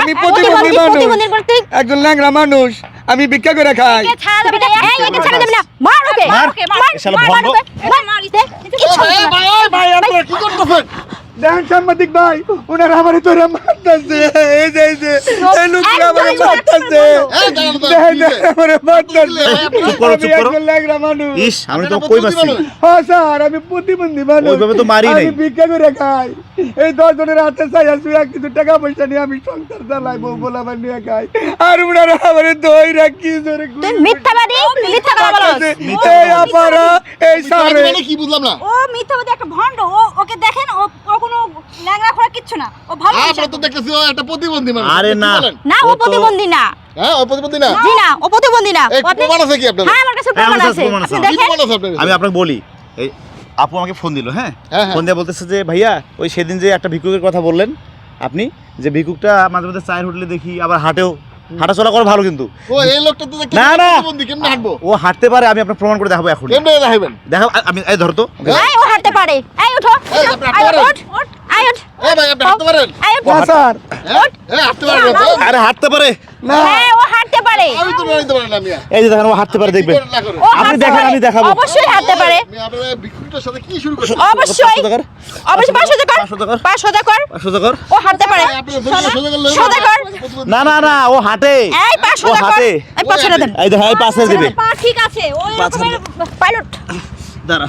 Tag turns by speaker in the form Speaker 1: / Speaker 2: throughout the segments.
Speaker 1: আমি প্রতিবন্ধী মানুষ। একজন ল্যাংরা মানুষ আমি ভিক্ষা করে খাই
Speaker 2: মার ওকে মার ওকে মার ওকে মার ওকে
Speaker 3: মার।
Speaker 2: ওকে মার
Speaker 3: ওকে মার ওকে
Speaker 2: মার,
Speaker 3: ওকে
Speaker 2: মার ওকে, মার মার দে কিচ্ছু হবে না।
Speaker 4: ভাই ওই ভাই আপনারা কি করতেছেন
Speaker 1: দেখেন সাংবাদিক ভাই ওনারা আমার তোরা মারতেছে। এই যে এই যে এই লোকরা আমার মারতেছে। দেখেন আমার মারতেছে।
Speaker 3: চুপ করো, চুপ করো।
Speaker 1: মানুষ।
Speaker 3: ইস আমি তো কই
Speaker 4: মানুষ।
Speaker 1: হ্যাঁ স্যার আমি প্রতিবন্ধী মানুষ।
Speaker 3: ওইভাবে তো মারি নাই।
Speaker 1: আমি ভিক্ষা করে খাই। এই দশ জনের হাতে চাই আসবি এক কিছু টাকা পয়সা নিয়ে আমি সংসার চালাই বউ বলে আমার নিয়ে খাই। আর ওনারা আমার দই রাখি ধরে
Speaker 2: তুই মিথ্যাবাদী? মিথ্যা কথা বলছ
Speaker 1: এই আপারা এই সারে
Speaker 4: মানে কি বুঝলাম না?
Speaker 5: ও মিথ্যাবাদী একটা ভণ্ড ও ওকে দেখেন ও ও কোনো ল্যাংড়া খোরা কিচ্ছু না ও ভালো
Speaker 4: আপনারা তো দেখতেছি ও একটা প্রতিবন্ধী মানুষ।
Speaker 3: আরে না।
Speaker 2: না ও
Speaker 3: ও
Speaker 2: প্রতিবন্ধী না।
Speaker 4: হ্যাঁ ও প্রতিবন্ধী না?
Speaker 2: জি না ও প্রতিবন্ধী না। আপনি-
Speaker 4: প্রমাণ আছে কি আপনাদের?
Speaker 2: হ্যাঁ আমার কাছে প্রমাণ আছে। আপনি দেখেন।
Speaker 4: প্রমাণ আছে আপনাদের?
Speaker 3: আমি আপনাকে বলি এই আপু আমাকে ফোন দিল হ্যাঁ?
Speaker 4: হ্যাঁ, হ্যাঁ।
Speaker 3: ফোন দিয়ে বলতেছে যে ভাইয়া ওই সেদিন যে একটা ভিক্ষুকের কথা বললেন আপনি যে ভিক্ষুকটা মাঝে মাঝে চায়ের হোটেলে দেখি আবার হাটেও। হাঁটা চলা করে ভালো কিন্তু।
Speaker 4: ও এই লোকটা তো
Speaker 3: না, না।
Speaker 4: কেমনে হাঁটবো?
Speaker 3: ও হাঁটতে পারে আমি আপনার প্রমাণ করে দেখাবো এখন
Speaker 4: কেমনে দেখাবেন?
Speaker 3: দেখাবো আমি এই ধরো তো।
Speaker 2: এই ও হাঁটতে পারে। এই ওঠ ওঠ।
Speaker 4: হ্যাঁ?
Speaker 3: আরে হাঁটতে পারে?
Speaker 1: না।
Speaker 2: হ্যাঁ ও হাঁটতে পারে।
Speaker 4: আমি তো নাইতে পারেন না
Speaker 3: এই যে দেখেন ও হাঁটতে পারে দেখবেন। আপনি দেখেন, আমি দেখাবো।
Speaker 2: অবশ্যই হাঁটতে পারে। অবশ্যই। অবশ্যই পাঁচশো টাকা
Speaker 3: পাঁচশো?
Speaker 2: পাঁচশো টাকা ও হাঁটতে পারে।
Speaker 3: না না না ও হাঁটে।
Speaker 2: এই পাঁচশো টাকা এই পাঁচশো দেন।
Speaker 3: এই দেখেন এই দিবে।
Speaker 5: ঠিক আছে। ও
Speaker 2: পাইলট
Speaker 3: দাঁড়া।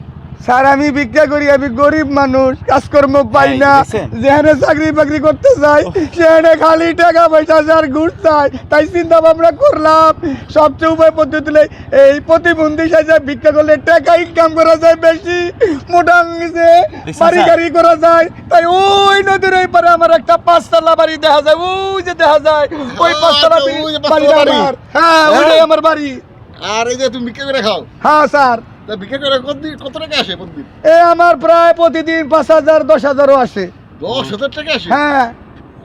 Speaker 1: স্যার আমি ভিক্ষা করি আমি গরিব মানুষ কাজকর্ম পাই
Speaker 3: এই,
Speaker 1: না। যেখানে চাকরি বাকরি করতে চাই সেখানে খালি টাকা পয়সা স্যার ঘুষ চাই। তাই চিন্তা ভাবনা করলাম সবচেয়ে উপায় পদ্ধতি এই প্রতিবন্ধী সাজা ভিক্ষা করলে টাকা ইনকাম করা যায় বেশি মোটা
Speaker 3: দেখছেন,
Speaker 1: বাড়ি গাড়ি করা যায়। তাই ওই নদীর ওই পারে আমার একটা পাঁচতলা বাড়ি দেখা যায় ওই যে দেখা যায়। ওই
Speaker 4: হ্যাঁ,
Speaker 1: পাঁচতলা বাড়ি
Speaker 4: যে পাঁচতলা বাড়ি।
Speaker 1: হ্যাঁ ওইটাই আমার বাড়ি।
Speaker 4: আর এই যে তুমি ভিক্ষা করে খাও?
Speaker 1: হ্যাঁ স্যার।
Speaker 4: তা ভিক্ষা করে কত দিন কত টাকা আসে প্রতিদিন?
Speaker 1: এ আমার প্রায় প্রতিদিন পাঁচ হাজার দশ হাজারও আসে।
Speaker 4: দশ হাজার টাকা আসে?
Speaker 1: হ্যাঁ।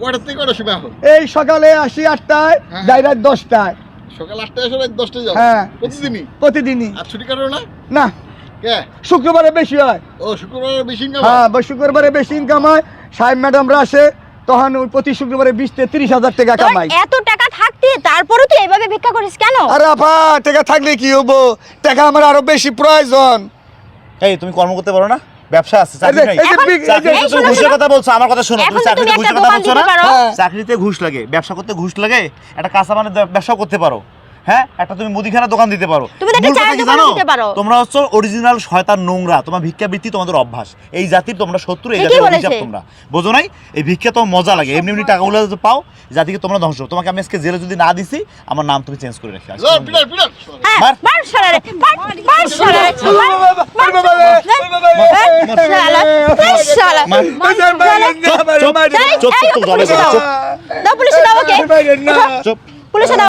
Speaker 4: কয়টার থেকে কয়টার সময় এখন
Speaker 1: এই সকালে আসি আটটায়
Speaker 4: হ্যাঁ।
Speaker 1: যাই রাত দশটায়।
Speaker 4: সকাল আটটায় রাত দশটায় যাও?
Speaker 1: হ্যাঁ।
Speaker 4: প্রতিদিনই?
Speaker 1: প্রতিদিনই।
Speaker 4: আর ছুটি কাটো না?
Speaker 1: না। শুক্রবারে বেশি হয়।
Speaker 4: ও শুক্রবার বেশি ইনকাম
Speaker 1: হ্যাঁ? শুক্রবারে বেশি ইনকাম হয়। সাহেব ম্যাডামরা আসে তখন প্রতি শুক্রবারে বিশ থেকে তিরিশ হাজার টাকা কামাই
Speaker 2: এত তারপরে তুই এইভাবে ভিক্ষা করিস কেন?
Speaker 1: আরে আপা টাকা থাকলে কি হব? টাকা আমার আরও বেশি প্রয়োজন।
Speaker 3: এই তুমি কর্ম করতে পারো না? ব্যবসা আছে চাকরি নাই। চাকরিতে তুমি ঘুষের কথা বলছো আমার কথা শোনো। তুমি চাকরিতে ঘুষের কথা বলছো না?
Speaker 1: হ্যাঁ।
Speaker 3: চাকরিতে ঘুষ লাগে ব্যবসা করতে ঘুষ লাগে একটা কাঁচা মানে ব্যবসা করতে পারো। হ্যাঁ একটা তুমি মুদিখানা দোকান দিতে পারো
Speaker 2: তুমি একটা চায়ের
Speaker 3: কি
Speaker 2: দিতে পারো।
Speaker 3: তোমরা হচ্ছে অরিজিনাল শয়তান নোংরা তোমার ভিক্ষাবৃত্তি তোমাদের অভ্যাস এই জাতির তোমরা শত্রু এই জাতির। অভিশাপ তোমরা বোঝো নাই এই ভিক্ষা তো মজা লাগে এমনি এমনি টাকাগুলো যদি পাও জাতিকে তোমরা ধ্বংস তোমাকে আমি আজকে জেলে যদি না দিছি আমার নাম তুমি চেঞ্জ করে রাখি
Speaker 2: হ্যাঁ
Speaker 3: মার।
Speaker 2: মার শালা মার মার শালা মার, মার, মার, শালা, মার শালা।
Speaker 3: মার। চুপ চুপ চুপ
Speaker 2: এই,
Speaker 3: চুপ
Speaker 2: পুলিশে
Speaker 3: চুপ
Speaker 2: দাও।
Speaker 3: চুপ
Speaker 2: দাও পুলিশে দাও
Speaker 3: চুপ
Speaker 2: পুলিশে দাও